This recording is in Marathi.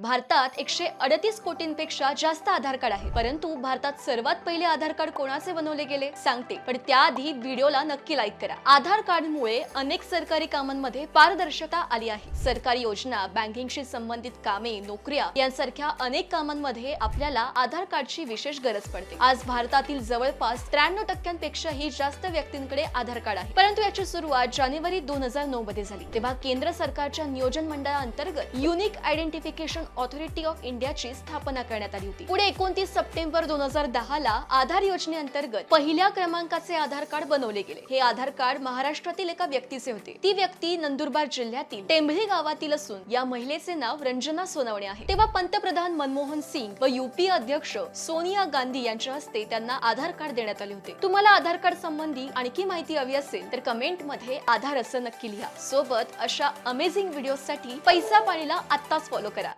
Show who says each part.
Speaker 1: भारतात एकशे अडतीस कोटींपेक्षा जास्त आधार कार्ड आहे. परंतु भारतात सर्वात पहिले आधार कार्ड कोणाचे बनवले गेले? सांगते. पण त्याआधी व्हिडिओला नक्की लाईक करा. आधार कार्डमुळे अनेक सरकारी कामांमध्ये पारदर्शकता आली आहे. सरकारी योजना बँकिंगशी संबंधित कामे नोकऱ्या यांसारख्या अनेक कामांमध्ये आपल्याला आधार कार्डची विशेष गरज पडते. आज भारतातील जवळपास त्र्याण्णव टक्क्यांपेक्षाही जास्त व्यक्तींकडे आधार कार्ड आहे. परंतु याची सुरुवात जानेवारी दोन हजार नऊ मध्ये झाली. तेव्हा केंद्र सरकारच्या नियोजन मंडळाअंतर्गत युनिक आयडेंटिफिकेशन ऑथॉरिटी ऑफ इंडियाची स्थापना करण्यात आली होती. पुढे एकोणतीस सप्टेंबर दोन हजार दहा ला आधार योजनेअंतर्गत पहिल्या क्रमांकाचे आधार कार्ड बनवले गेले. हे आधार कार्ड महाराष्ट्रातील एका व्यक्तीचे होते. ती व्यक्ती नंदुरबार जिल्ह्यातील टेंभळी गावातील असून या महिलेचे नाव रंजना सोनवणे आहे. तेव्हा पंतप्रधान मनमोहन सिंग व युपीए अध्यक्ष सोनिया गांधी यांच्या हस्ते त्यांना आधार कार्ड देण्यात आले होते. तुम्हाला आधार कार्ड संबंधी आणखी माहिती हवी असेल तर कमेंटमध्ये आधार असं नक्की लिहा. सोबत अशा अमेझिंग व्हिडिओ साठी पैसा पाणीला आत्ताच फॉलो करा.